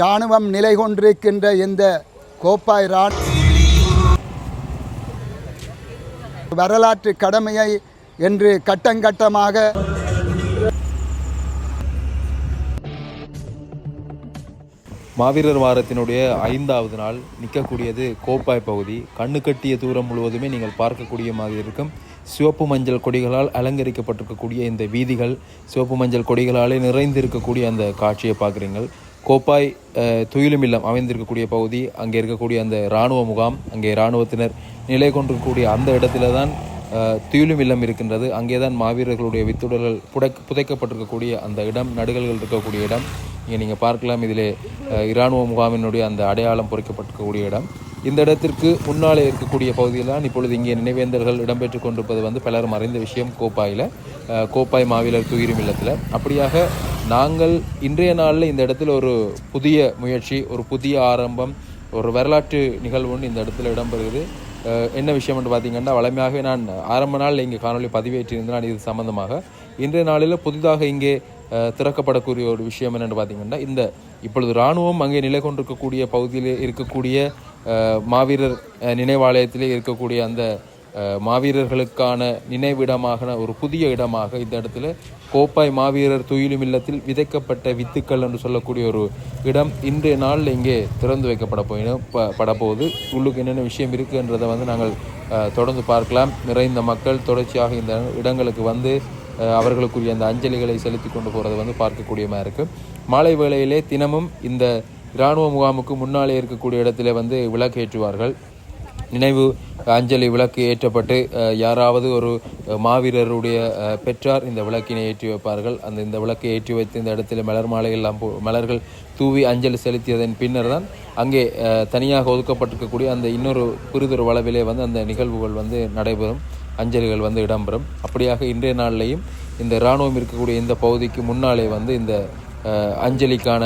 இராணுவம் நிலை கொண்டிருக்கின்ற இந்த கோப்பாய் ராண். வரலாற்று கடமையை என்று கட்டங்கட்டமாக மாவீரர் வாரத்தினுடைய ஐந்தாவது நாள் நிற்கக்கூடியது கோப்பாய் பகுதி. கண்ணு கட்டிய தூரம் முழுவதுமே நீங்கள் பார்க்கக்கூடிய மாதிரி இருக்கும். சிவப்பு மஞ்சள் கொடிகளால் அலங்கரிக்கப்பட்டிருக்கக்கூடிய இந்த வீதிகள் சிவப்பு மஞ்சள் கொடிகளாலே நிறைந்திருக்கக்கூடிய அந்த காட்சியை பார்க்குறீங்கள் கோப்பாய் துயிலுமில்லம் அமைந்திருக்கக்கூடிய பகுதி அங்கே இருக்கக்கூடிய அந்த இராணுவ முகாம் அங்கே இராணுவத்தினர் நிலை கொண்டிருக்கக்கூடிய அந்த இடத்துல தான் துயிலும் இல்லம் இருக்கின்றது. அங்கே தான் மாவீரர்களுடைய வித்துடர்கள் புடைக் புதைக்கப்பட்டிருக்கக்கூடிய அந்த இடம் நடுகல்கள் இருக்கக்கூடிய இடம். இங்கே நீங்கள் பார்க்கலாம் இதிலே இராணுவ முகாமினுடைய அந்த அடையாளம் பொறிக்கப்பட்டிருக்கக்கூடிய இடம். இந்த இடத்திற்கு முன்னாலே இருக்கக்கூடிய பகுதியில்தான் இப்பொழுது இங்கே நினைவேந்தர்கள் இடம்பெற்று கொண்டிருப்பது வந்து பலரும் அறிந்த விஷயம் கோப்பாயில். கோப்பாய் மாவீரர் துயிரும் இல்லத்தில் அப்படியாக நாங்கள் இன்றைய நாளில் இந்த இடத்துல ஒரு புதிய முயற்சி ஒரு புதிய ஆரம்பம் ஒரு வரலாற்று நிகழ்வு ஒன்று இந்த இடத்துல இடம்பெறுகிறது. என்ன விஷயம் என்று பார்த்தீங்கன்னா வளமையாகவே நான் ஆரம்ப நாளில் இங்கே காணொலி நான் இது சம்பந்தமாக இன்றைய நாளில் புதிதாக இங்கே திறக்கப்படக்கூடிய ஒரு விஷயம் என்னென்னு பார்த்தீங்கன்னா இந்த இப்பொழுது இராணுவம் அங்கே நிலை கொண்டிருக்கக்கூடிய பகுதியில் இருக்கக்கூடிய மாவீரர் நினைவாலயத்திலே இருக்கக்கூடிய அந்த மாவீரர்களுக்கான நினைவிடமாக ஒரு புதிய இடமாக இந்த இடத்துல கோப்பாய் மாவீரர் துயிலும் இல்லத்தில் விதைக்கப்பட்ட வித்துக்கள் என்று சொல்லக்கூடிய ஒரு இடம் இன்றைய நாளில் இங்கே திறந்து வைக்கப்பட போயிடும் ப படப்போகுது. உள்ளுக்கு என்னென்ன விஷயம் இருக்குன்றதை வந்து நாங்கள் தொடர்ந்து பார்க்கலாம். நிறைந்த மக்கள் தொடர்ச்சியாக இந்த இடங்களுக்கு வந்து அவர்களுக்குரிய அந்த அஞ்சலிகளை செலுத்தி கொண்டு போகிறத வந்து பார்க்கக்கூடியமாக இருக்குது மாலை வேளையிலே தினமும் இந்த இராணுவ முகாமுக்கு முன்னாலே இருக்கக்கூடிய இடத்துல வந்து விளக்கு ஏற்றுவார்கள் நினைவு அஞ்சலி விளக்கு ஏற்றப்பட்டு யாராவது ஒரு மாவீரருடைய பெற்றார் இந்த விளக்கினை ஏற்றி வைப்பார்கள். அந்த இந்த விளக்கை ஏற்றி வைத்து இந்த இடத்துல மலர் மாலையெல்லாம் போ- மலர்கள் தூவி அஞ்சலி செலுத்தியதன் பின்னர் தான் அங்கே தனியாக ஒதுக்கப்பட்டிருக்கக்கூடிய அந்த இன்னொரு புரிதொரு வளவிலே வந்து அந்த நிகழ்வுகள் வந்து நடைபெறும். அஞ்சலிகள் வந்து இடம்பெறும். அப்படியாக இன்றைய நாளிலையும் இந்த இராணுவம் இருக்கக்கூடிய இந்த பகுதிக்கு முன்னாலே வந்து இந்த அஞ்சலிக்கான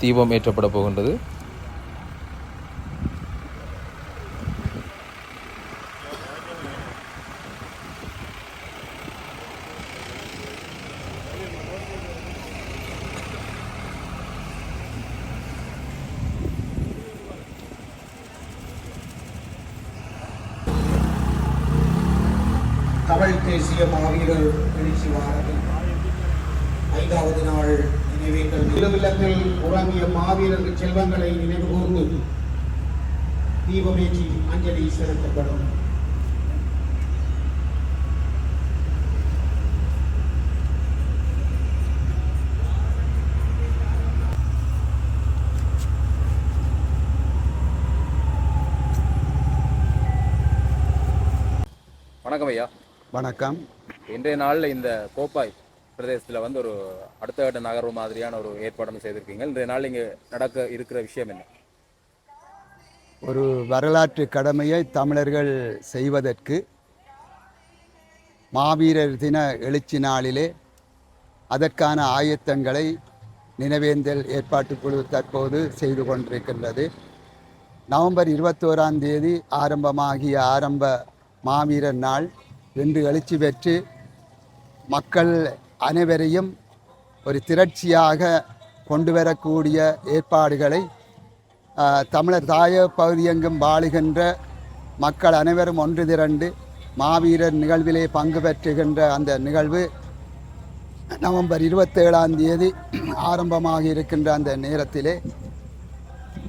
தீபம் ஏற்றப்பட போகின்றது. தமிழ் தேசிய மாவீரர் எழுச்சி வாரத்தில் ஐந்தாவது நாள் நினைவேந்தல். நிலவிலத்தில் உறங்கிய மாவீரர்கள் செல்வங்களை நினைவு கூர்ந்து தீபமேற்றி அஞ்சலி செலுத்தப்படும். வணக்கம் ஐயா. வணக்கம். இன்றைய நாளில் இந்த கோப்பாய் பிரதேசத்தில் வந்து ஒரு அடுத்த கட்ட நகர்வு மாதிரியான ஒரு ஏற்பாடும் செய்திருக்கீங்க. இன்றைய நாள் இங்கே நடக்க இருக்கிற விஷயம் என்ன? ஒரு வரலாற்று கடமையை தமிழர்கள் செய்வதற்கு மாவீரர் தின எழுச்சி நாளிலே அதற்கான ஆயத்தங்களை நினைவேந்தல் ஏற்பாட்டுக்குழு தற்போது செய்து கொண்டிருக்கின்றது. நவம்பர் இருபத்தோராம் தேதி ஆரம்பமாகிய ஆரம்ப மாவீரர் நாள். இன்று எழுச்சி பெற்று மக்கள் அனைவரையும் ஒரு திரட்சியாக கொண்டு வரக்கூடிய ஏற்பாடுகளை தமிழர் தாய பகுதியெங்கும் வாழுகின்ற மக்கள் அனைவரும் ஒன்று திரண்டு மாவீரர் நிகழ்விலே பங்கு பெற்றுகின்ற அந்த நிகழ்வு நவம்பர் இருபத்தேழாம் தேதி ஆரம்பமாக இருக்கின்ற அந்த நேரத்திலே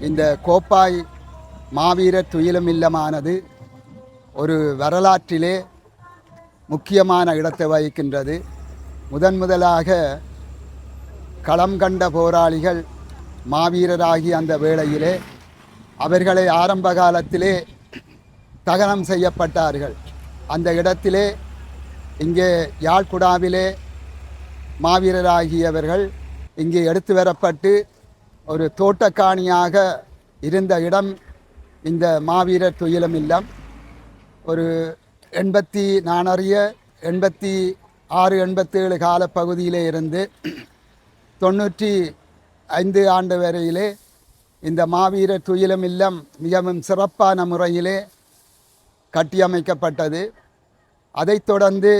இந்த கோப்பாய் மாவீரர் துயிலும் இல்லமானது ஒரு வரலாற்றிலே முக்கியமான இடத்தை வகிக்கின்றது. முதன் முதலாக களம் கண்ட போராளிகள் மாவீரராகி அந்த வேளையிலே அவர்களை ஆரம்ப காலத்திலே தகனம் செய்யப்பட்டார்கள். அந்த இடத்திலே இங்கே யாழ்குடாவிலே மாவீரராகியவர்கள் இங்கே எடுத்து வரப்பட்டு ஒரு தோட்டக்காணியாக இருந்த இடம் இந்த மாவீரர் துயிலம் இல்லம் ஒரு எண்பத்தி நான் அறிய எண்பத்தி ஆறு எண்பத்தேழு காலப்பகுதியிலே இருந்து தொண்ணூற்றி ஐந்து ஆண்டு வரையிலே இந்த மாவீரர் துயிலம் இல்லம் மிகவும் சிறப்பான முறையிலே கட்டியமைக்கப்பட்டது. அதைத் தொடர்ந்து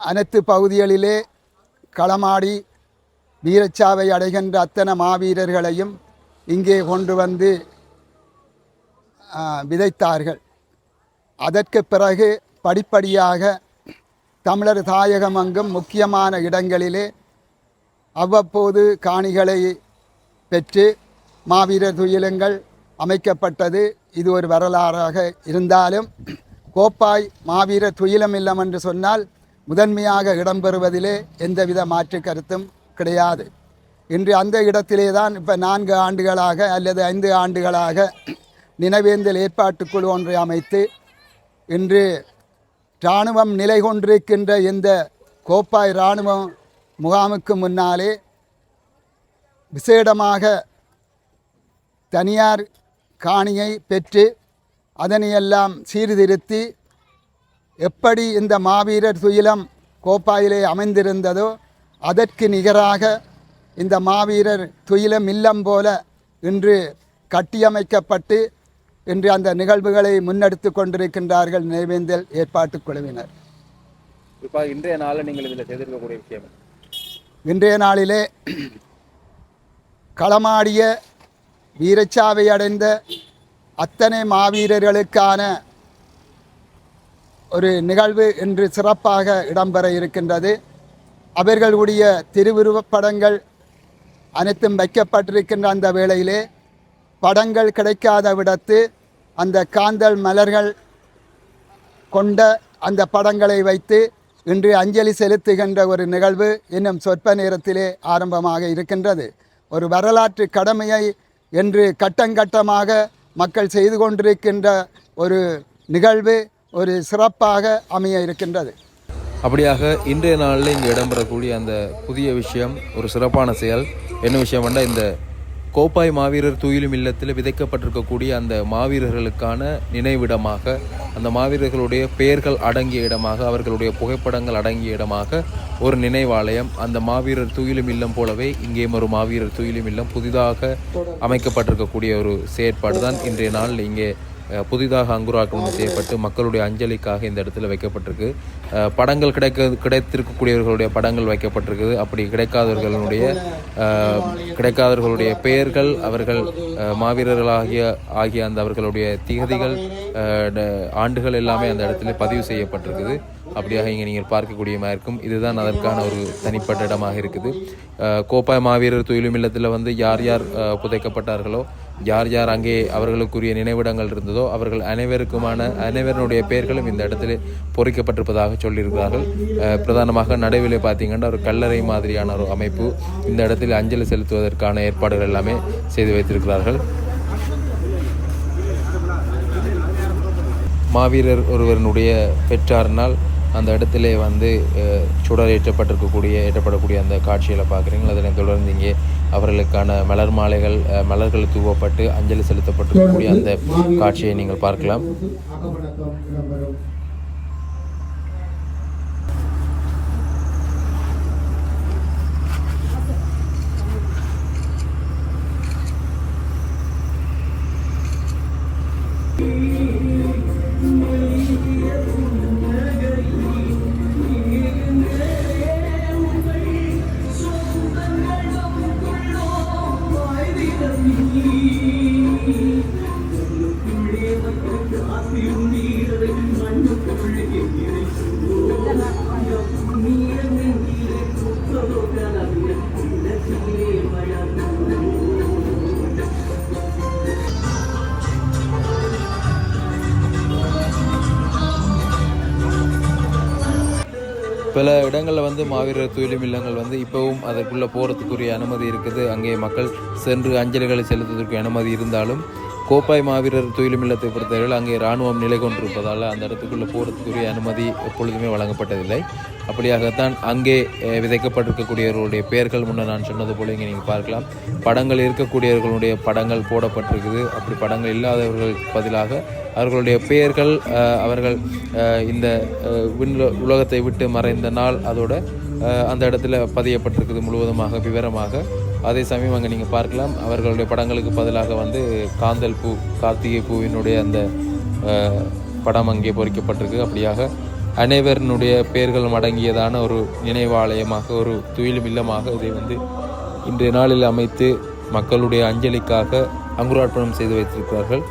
அனைத்து பகுதிகளிலே களமாடி வீரச்சாவை அடைகின்ற அத்தனை மாவீரர்களையும் இங்கே கொண்டு வந்து விதைத்தார்கள். அதற்கு பிறகு படிப்படியாக தமிழர் தாயகம் அங்கும் முக்கியமான இடங்களிலே அவ்வப்போது காணிகளை பெற்று மாவீரர் துயிலங்கள் அமைக்கப்பட்டது. இது ஒரு வரலாறாக இருந்தாலும் கோப்பாய் மாவீரர் துயிலம் இல்லம் என்று சொன்னால் முதன்மையாக இடம்பெறுவதிலே எந்தவித மாற்று கருத்தும் கிடையாது. இன்று அந்த இடத்திலே தான் இப்போ நான்கு ஆண்டுகளாக அல்லது ஐந்து ஆண்டுகளாக நினைவேந்தல் ஏற்பாட்டுக்குழு ஒன்றை அமைத்து இன்று இராணுவம் நிலை கொண்டிருக்கின்ற இந்த கோப்பாய் இராணுவ முகாமுக்கு முன்னாலே விசேடமாக தனியார் காணியை பெற்று அதனையெல்லாம் சீர்திருத்தி எப்படி இந்த மாவீரர் துயிலம் கோப்பாயிலே அமைந்திருந்ததோ அதற்கு நிகராக இந்த மாவீரர் துயிலம் இல்லம் போல இன்று கட்டியமைக்கப்பட்டு இன்று அந்த நிகழ்வுகளை முன்னெடுத்து கொண்டிருக்கின்றார்கள் நினைவேந்தல் ஏற்பாட்டுக் குழுவினர் இன்றைய நாளில் நீங்கள் இதில் செய்திருக்கக்கூடிய விஷயம்? இன்றைய நாளிலே களமாடிய வீரச்சாவை அடைந்த அத்தனை மாவீரர்களுக்கான ஒரு நிகழ்வு இன்று சிறப்பாக இடம்பெற இருக்கின்றது அவர்களுடைய திருவுருவப் படங்கள் அனைத்தும் வைக்கப்பட்டிருக்கின்ற அந்த வேளையிலே படங்கள் கிடைக்காத விடத்து அந்த காந்தல் மலர்கள் கொண்ட அந்த படங்களை வைத்து இன்று அஞ்சலி செலுத்துகின்ற ஒரு நிகழ்வு இன்னும் சொற்ப நேரத்திலே ஆரம்பமாக இருக்கின்றது. ஒரு வரலாற்று கடமையை என்று கட்டங்கட்டமாக மக்கள் செய்து கொண்டிருக்கின்ற ஒரு நிகழ்வு ஒரு சிறப்பாக அமைய இருக்கின்றது. அப்படியாக இன்றைய நாளில் இங்கே இடம்பெறக்கூடிய அந்த புதிய விஷயம் ஒரு சிறப்பான செயல். என்ன விஷயம் இந்த கோப்பாய் மாவீரர் துயிலும் இல்லத்தில் விதைக்கப்பட்டிருக்கக்கூடிய அந்த மாவீரர்களுக்கான நினைவிடமாக அந்த மாவீரர்களுடைய பெயர்கள் அடங்கிய இடமாக அவர்களுடைய புகைப்படங்கள் அடங்கிய இடமாக ஒரு நினைவாலயம் அந்த மாவீரர் துயிலும் இல்லம் போலவே இங்கேயும் ஒரு மாவீரர் துயிலும் இல்லம் புதிதாக அமைக்கப்பட்டிருக்கக்கூடிய ஒரு செயற்பாடு தான் இன்றைய நாள் இங்கே புதிதாக அங்குராக்கம் செய்யப்பட்டு மக்களுடைய அஞ்சலிக்காக இந்த இடத்துல வைக்கப்பட்டிருக்கு. படங்கள் கிடைக்க கிடைத்திருக்கக்கூடியவர்களுடைய படங்கள் வைக்கப்பட்டிருக்குது. அப்படி கிடைக்காதவர்களுடைய கிடைக்காதவர்களுடைய பெயர்கள் அவர்கள் மாவீரர்களாகிய ஆகிய அந்த அவர்களுடைய திகதிகள் ஆண்டுகள் எல்லாமே அந்த இடத்துல பதிவு செய்யப்பட்டிருக்குது. அப்படியாக இங்கே நீங்கள் பார்க்கக்கூடியமாக இருக்கும். இதுதான் அதற்கான ஒரு தனிப்பட்ட இடமாக இருக்குது. கோப்பாய் மாவீரர் துயிலும் இல்லத்தில் வந்து யார் யார் புதைக்கப்பட்டார்களோ யார் யார் அங்கே அவர்களுக்குரிய நினைவிடங்கள் இருந்ததோ அவர்கள் அனைவருக்குமான அனைவருடைய பெயர்களும் இந்த இடத்துல பொறிக்கப்பட்டிருப்பதாக சொல்லியிருக்கிறார்கள். பிரதானமாக நடுவில் பார்த்தீங்கன்னா ஒரு கல்லறை மாதிரியான ஒரு அமைப்பு இந்த இடத்தில் அஞ்சலி செலுத்துவதற்கான ஏற்பாடுகள் எல்லாமே செய்து வைத்திருக்கிறார்கள். மாவீரர் ஒருவரினுடைய பெற்றாரினால் அந்த இடத்திலே வந்து சுடர் ஏற்றப்பட்டிருக்கக்கூடிய ஏற்றப்படக்கூடிய அந்த காட்சிகளை பார்க்குறீங்க அதனை தொடர்ந்து இங்கே அவர்களுக்கான மலர் மாலைகள் மலர்கள் தூவப்பட்டு அஞ்சலி செலுத்தப்பட்டிருக்கக்கூடிய அந்த காட்சியை நீங்கள் பார்க்கலாம். பல இடங்களில் வந்து மாவீரர் துயிலும் இல்லங்கள் வந்து இப்போவும் அதற்குள்ளே போகிறதுக்குரிய அனுமதி இருக்குது. அங்கே மக்கள் சென்று அஞ்சலிகளை செலுத்துவதற்கு அனுமதி இருந்தாலும் கோப்பாய் மாவீரர் துயிலும் இல்லத்தை பொறுத்தவரையில் அங்கே இராணுவம் நிலை கொண்டிருப்பதால் அந்த இடத்துக்குள்ளே போகிறதுக்குரிய அனுமதி எப்பொழுதுமே வழங்கப்பட்டதில்லை. அப்படியாகத்தான் அங்கே விதைக்கப்பட்டிருக்கக்கூடியவர்களுடைய பெயர்கள் முன்னே நான் சொன்னது போல இங்கே நீங்கள் பார்க்கலாம். படங்கள் இருக்கக்கூடியவர்களுடைய படங்கள் போடப்பட்டிருக்குது. அப்படி படங்கள் இல்லாதவர்களுக்கு பதிலாக அவர்களுடைய பெயர்கள் அவர்கள் இந்த விண்ல உலகத்தை விட்டு மறைந்த நாள் அதோட அந்த இடத்துல பதியப்பட்டிருக்குது முழுவதுமாக விவரமாக. அதே சமயம் அங்கே நீங்கள் பார்க்கலாம். அவர்களுடைய படங்களுக்கு பதிலாக வந்து காந்தல் பூ கார்த்திகை பூவினுடைய அந்த படம் அங்கே பொறிக்கப்பட்டிருக்கு. அப்படியாக அனைவரினுடைய பெயர்கள் அடங்கியதான ஒரு நினைவாலயமாக ஒரு துயிலும் இல்லமாக இதை வந்து இன்றைய நாளில் அமைத்து மக்களுடைய அஞ்சலிக்காக அங்குரார்ப்பணம் செய்து வைத்திருக்கிறார்கள்.